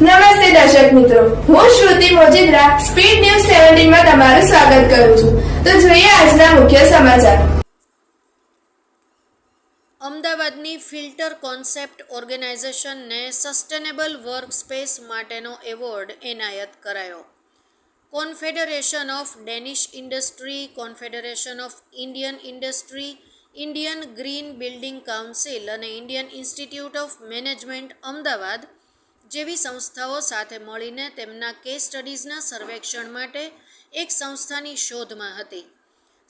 નમસ્તે દર્શક મિત્રો. હું શ્રુતિ મોજીદ્રા, સ્પીડ ન્યૂઝ સેવન્ટીનમાં તમારું સ્વાગત કરું છું. તો જોઈએ આજના મુખ્ય સમાચાર. અમદાવાદની ફિલ્ટર કોન્સેપ્ટ ઓર્ગેનાઇઝેશનને સસ્ટેનેબલ વર્ક સ્પેસ માટેનો એવોર્ડ એનાયત કરાયો. Confederation of Danish Industry, Confederation of Indian Industry, Indian Green Building Council અને Indian Institute of Management Ahmedabad જેવી સંસ્થાઓ સાથે મળીને તેમના કેસ સ્ટડીઝના સર્વેક્ષણ માટે એક સંસ્થાની શોધમાં હતી.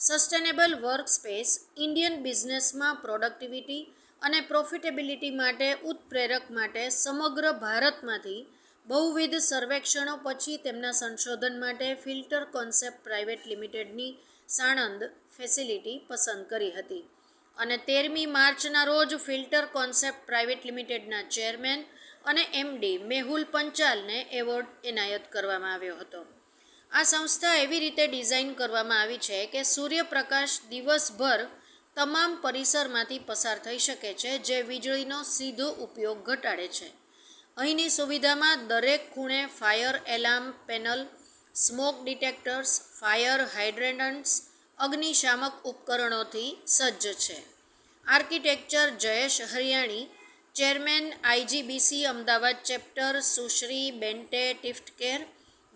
સસ્ટેનેબલ વર્ક સ્પેસ ઇન્ડિયન બિઝનેસમાં પ્રોડક્ટિવિટી અને પ્રોફિટેબિલિટી માટે ઉત્પ્રેરક માટે સમગ્ર ભારતમાંથી બહુવિધ સર્વેક્ષણો પછી તેમના સંશોધન માટે ફિલ્ટર કોન્સેપ્ટ પ્રાઇવેટ લિમિટેડની સાણંદ ફેસિલિટી પસંદ કરી હતી. અને તેરમી માર્ચના રોજ ફિલ્ટર કોન્સેપ્ટ પ્રાઇવેટ લિમિટેડના ચેરમેન અને એમડી મેહુલ પંચાલને એવોર્ડ એનાયત કરવામાં આવ્યો હતો. આ સંસ્થા એવી રીતે ડિઝાઇન કરવામાં આવી છે કે સૂર્યપ્રકાશ દિવસભર તમામ પરિસરમાંથી પસાર થઈ શકે છે, જે વીજળીનો સીધો ઉપયોગ ઘટાડે છે. અહીંની સુવિધામાં દરેક ખૂણે fire alarm panel, smoke detectors, fire hydrants અગ્નિશામક ઉપકરણોથી સજ્જ છે. Architecture Jayesh Hariyani chairman IGBC Ahmedabad chapter Sushri Bente Tiftker,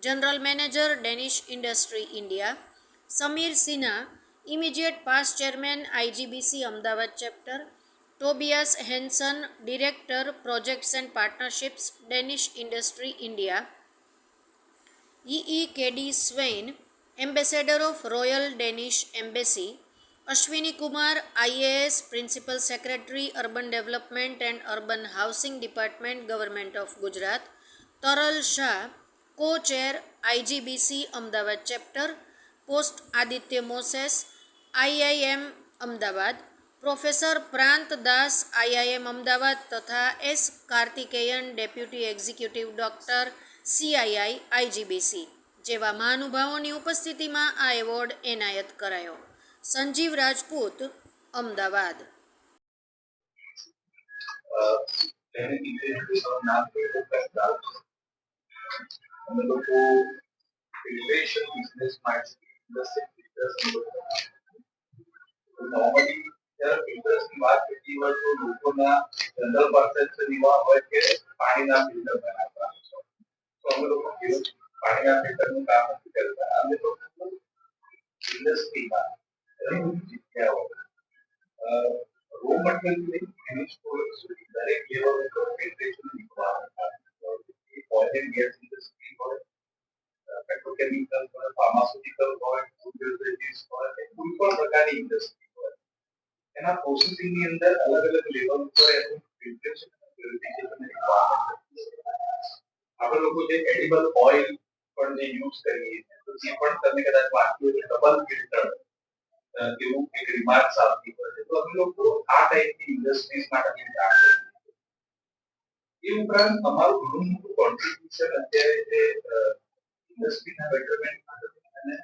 general manager Danish Industry India, Sameer Sinha, immediate past chairman IGBC Ahmedabad chapter, Tobias Hansen, director projects and partnerships Danish Industry India, E KD Svane, ambassador of Royal Danish Embassy Ashwini Kumar IAS principal secretary, urban development and urban housing department, government of Gujarat. Taral Shah co chair IGBC Ahmedabad chapter. Post Aditya Moses IIM Ahmedabad. Professor Pranta Das IIM Ahmedabad તથા S Karthikeyan, deputy executive doctor CII IGBC જેવા મહાનુભાવોની ઉપસ્થિતિમાં આ award એનાયત કરાયો. Sanjeev Rajput, Ahmedabad. Business માટે industry લોકોના general perception એવા હોય બનાવવા તો અમે લોકો પાણીના ફિલ્ટરનું કામ નથી કરતા અમે લોકો ઇન્ડસ્ટ્રીમાં ઇન્ડસ્ટ્રી હોય પેટ્રોકેમિકલ હોય ફાર્માસ્યુટિકલ હોય ફૂડ કોઈ પણ પ્રકારની ઇન્ડસ્ટ્રી હોય એના પ્રોસેસિંગની અંદર અલગ અલગ લેવલ ઉપર એનું આપણે લોકો જે એડિબલ ઓઇલ પણ જે યુઝ કરીએ તો એ પણ તમે કદાચ વાંચ્યું ડબલ ફિલ્ટર એવું એક રિમાર્ક આવતી હોય છે. તો અમે લોકો આ ટાઈપની ઇન્ડસ્ટ્રીઝ માટે જાણ એ ઉપરાંત અમારું ઘણું મોટું કોન્ટ્રીબ્યુશન અત્યારે જે ઇન્ડસ્ટ્રીના બેટરમેન્ટ માટે અને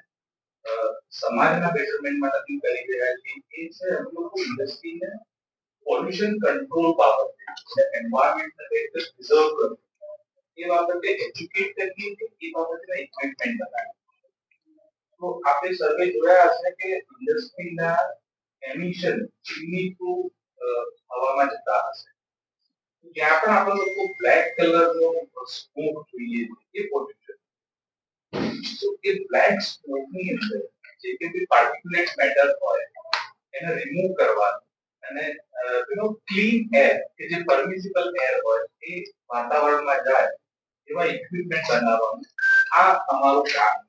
સમાજના બેટરમેન્ટ માટે કરી રહ્યા છીએ. એ છે અમે લોકો ઇન્ડસ્ટ્રીને પોલ્યુશન કંટ્રોલ પાવર છે. એન્વાયરમેન્ટને કઈ રીતે પ્રિઝર્વ કરવું. એ બાબતે એજ્યુકેટ કરીએ એ બાબતે ઇક્વિપમેન્ટ બનાવીએ. તો આપણે સર્વે જોયા હશે કે ઇન્ડસ્ટ્રીના એમિશન ચીમની થ્રુ હવામાં જતા હશે જ્યાં પણ આપણે લોકો બ્લેક કલરનો સ્મોક જોઈએ છે, એ પોલ્યુશન તો એ બ્લેક સ્મોકની અંદર જે કે બી પાર્ટિક્યુલેટ મેટર હોય એને રિમૂવ કરવાનું અને યુ ક્લીન એર કે જે પરમિસિબલ એર હોય એ વાતાવરણમાં જાય એવા ઇક્વિપમેન્ટ બનાવવાનું આ અમારું કામ